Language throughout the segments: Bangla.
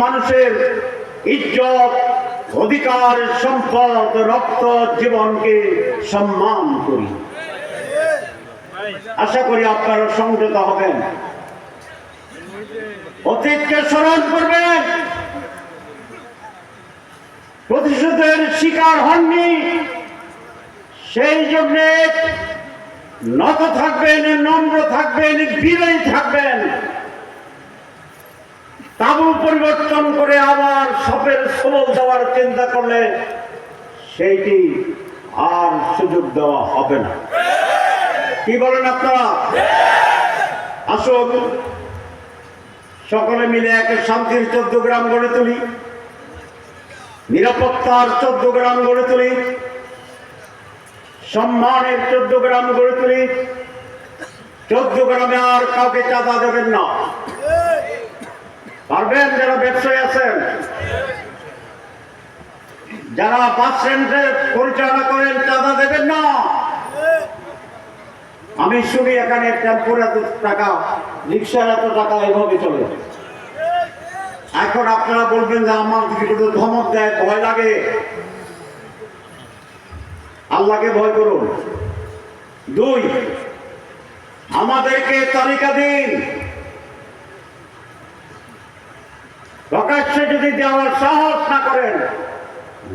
মানুষের ইজ্জত, অধিকার, সম্পদ, রক্ত জীবনকে সম্মান করি। আশা করি আপনারা সংযত হবেন। অতীতকে স্মরণ করবেন। প্রতিশোধের শিকার হননি। সেই জন্য নত থাকবেন, নম্র থাকবেন, বিনয়ী থাকবেন। তাবু পরিবর্তন করে আবার সপের সবল দেওয়ার চিন্তা করলে সেইটি আর সুযোগ দেওয়া হবে না। কি বলেন আপনারা? আসুন, সকলে মিলে এক শান্তির চোদ্দ গ্রাম গড়ে তুলি, নিরাপত্তার চোদ্দ গ্রাম গড়ে তুলি, সম্মানের চোদ্দ গ্রাম গড়ে তুলি। চোদ্দ গ্রামে আর কাউকে চাঁদা দেবেন না। পারবেন যারা ব্যবসায়ী আছেন। যারা বাস স্ট্যান্ডে পরিচালনা করেন, চাঁদা দেবেন না। আমি শুনি এখানে টেম্পোর এত টাকা রিক্সার এত টাকা, এভাবে চলে। এখন আপনারা বলবেন যে আমার যদি ধমক দেয়, ভয় লাগে। আল্লাহকে ভয় করুন। দুই, আমাদেরকে তালিকা দিন। প্রকাশ্যে যদি দেওয়ার সাহস না করেন,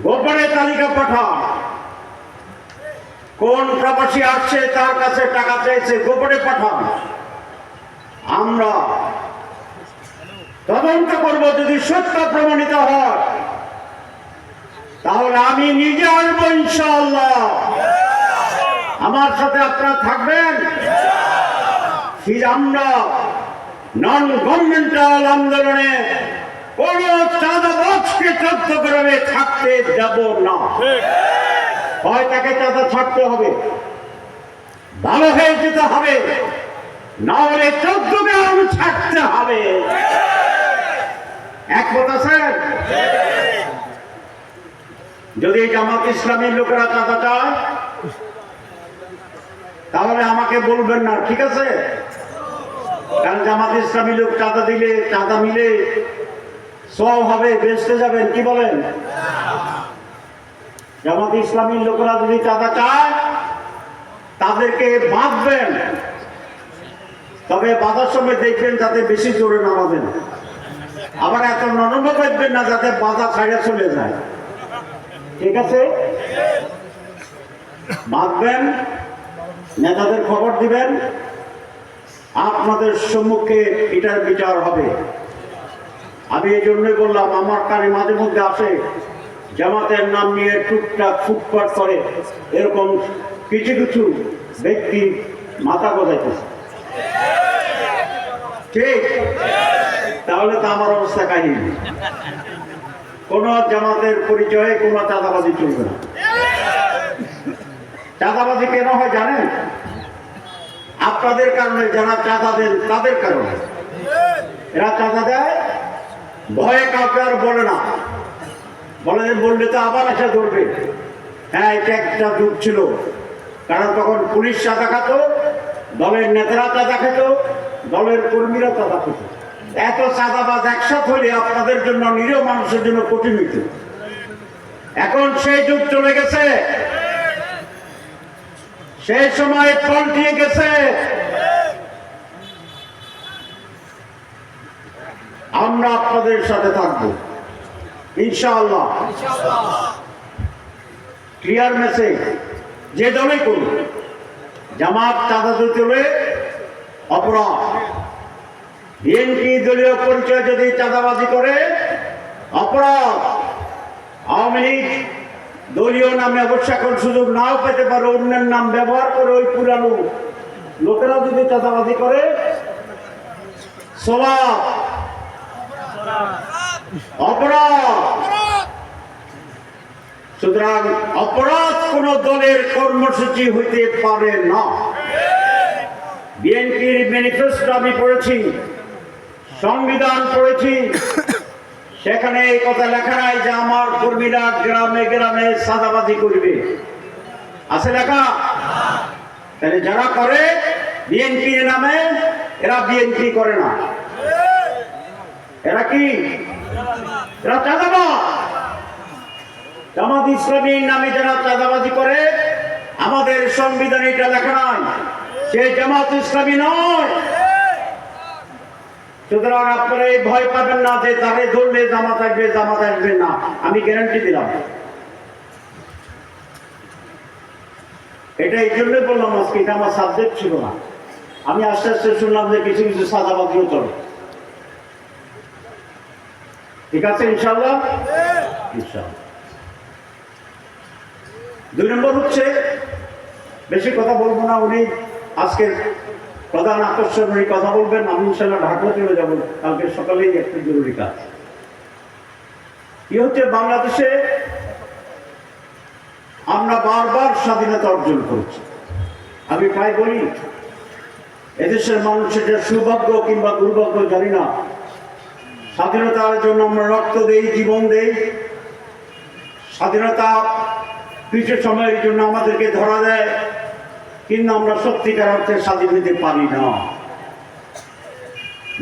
গোপনে তালিকা পাঠান। কোন প্রবাসী আসছে তার কাছে টাকা চাইছে গোপনে পাঠান। আমরা তদন্ত করব যদি সত্য প্রমাণিত হয়। তাহলে আমি নিজে আসব ইনশাআল্লাহ। আমার সাথে আপনারা থাকবেন? আমরা নন গভর্নমেন্টাল আন্দোলনে কোন চাঁদাবাজকে চট্টগ্রামে থাকতে যাব না। হয় তাকে চাঁদা ছাড়তে হবে। ভালো হয়ে যেতে হবে। না হলে ছাড়তে হবে। একমত আছেন যদি জামাত ইসলামী লোকেরা চাঁদা চায় তাহলে আমাকে বলবেন না ঠিক আছে? কারণ জামাত ইসলামী লোক চাঁদা দিলে চাঁদা মিলে সব হবে বেসতে যাবেন, কি বলেন? জামাত ইসলামী লোকেরা যদি চাঁদা চায়, তাদেরকে বাঁধবেন। তবে বাঁধার সময় দেখবেন যাতে বেশি জোরে নামাবেন। আবার এত নরম দেখবেন না যাতে বাধা ছাড়িয়ে চলে যায়। ঠিক আছে? বাঁধবেন, নেতাদের খবর দিবেন। আপনাদের সম্মুখে এটার বিচার হবে। আমি এই জন্যই বললাম, আমার কানে মাঝে মধ্যে আসে, জামাতের নাম নিয়ে টুকটাক ফুটপাট করে, এরকম কিছু কিছু ব্যক্তি মাথা গজাইতেছে। ঠিক? তাহলে তো আমার অবস্থা কাহিনী। কোন জামাতের পরিচয়ে কোনো চাঁদাবাজি চলবে না। চাঁদাবাজি কেন হয় জানেন? আপনাদের কারণে, যারা চাঁদা দেন তাদের কারণে। এরা চাঁদা দেয় ভয়ে কাউকে আর বলে না। বলে যে বললে তো আবার এসে ধরবে। হ্যাঁ এটা একটা যুগ ছিল। কারণ তখন পুলিশ চাঁদা খাত দলের নেতারা চাঁদা খেত দলের কর্মীরা চাঁদা খেত এত চাঁদাবাজ একসাথ হলে আপনাদের জন্য, নিরীহ মানুষের জন্য কঠিন হইত। এখন সেই যুগ চলে গেছে। সেই সময় পাল্টিয়ে গেছে। আমরা আপনাদের সাথে থাকব। ইনশাআল্লাহ। ক্লিয়ার মেসেজ যে দলে করুন। জামাত চাঁদা হলে অপরাধ। বিএনপি দলীয় পরিচয় যদি চাঁদাবাজি করে, অপরাধ। আওয়ামী লীগ দলীয় নামে অবশ্য সুযোগ নাও পেতে পারে, অন্যের নাম ব্যবহার করে ওই পুরানো লোকেরা যদি চাঁদাবাজি করে স্বভাব অপরাধ। সুতরাং অপরাধ কোন দলের কর্মসূচি হইতে পারে না। বিএনপির ম্যানিফেস্টো আমি পড়েছি, সংবিধান পড়েছি। সেখানে এই কথা লেখা নাই যে আমার কর্মীরা গ্রামে গ্রামে সাদাবাজি করবে। আছে লেখা? তাহলে যারা করে, বিএনপির নামে, এরা বিএনপি করে না। এরা কি? এরা চাঁদাবাজ। জামাত ইসলামীর নামে যারা চাঁদাবাজি করে, আমাদের সংবিধানে এটা লেখা নাই। সে জামাত ইসলামী নয়। সুতরাং আপনারা এই ভয় পাবেন না যে তারে ধরলে জামাত আসবে জামাত আসবে না। আমি গ্যারান্টি দিলাম। এটা এই জন্যই বললাম আজকে, এটা আমার সাবজেক্ট ছিল না। আমি আস্তে আস্তে শুনলাম যে কিছু কিছু সাদাবাদিও চলে। ঠিক আছে ইনশাল্লাহ দুই নম্বর হচ্ছে, বেশি কথা বলব না, উনি আজকের প্রধান আকর্ষণ, উনি কথা বলবেন, আমি ইনশাল্লাহ ঢাকা চলে যাব। কালকে সকালেই একটা জরুরি কাজ। কি হচ্ছে, বাংলাদেশে আমরা বারবার স্বাধীনতা অর্জন করেছি। আমি প্রায় বলি, এদেশের মানুষের যে সৌভাগ্য কিংবা দুর্ভাগ্য, জানি না। স্বাধীনতার জন্য আমরা রক্ত দেই, জীবন দেই। স্বাধীনতা কিছু সময়ের জন্য আমাদেরকে ধরা দেয়, কিন্তু আমরা সত্যিকার অর্থে স্বাধীন হতে পারি না।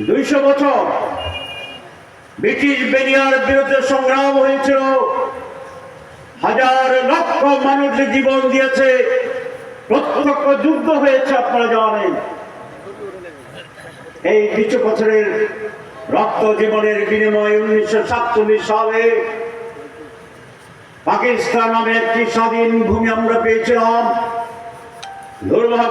দুইশো বছর ব্রিটিশ বেরিয়ার বিরুদ্ধে সংগ্রাম হয়েছিল। হাজার লক্ষ মানুষ জীবন দিয়েছে। প্রত্যক্ষ যুদ্ধ হয়েছে, আপনারা জানেন। এই কিছু বছরের রক্ত জীবনের বিনিময়ে উনিশশো সাতচল্লিশ সালে পাকিস্তান নামে একটি স্বাধীন ভূমি আমরা পেয়েছিলাম।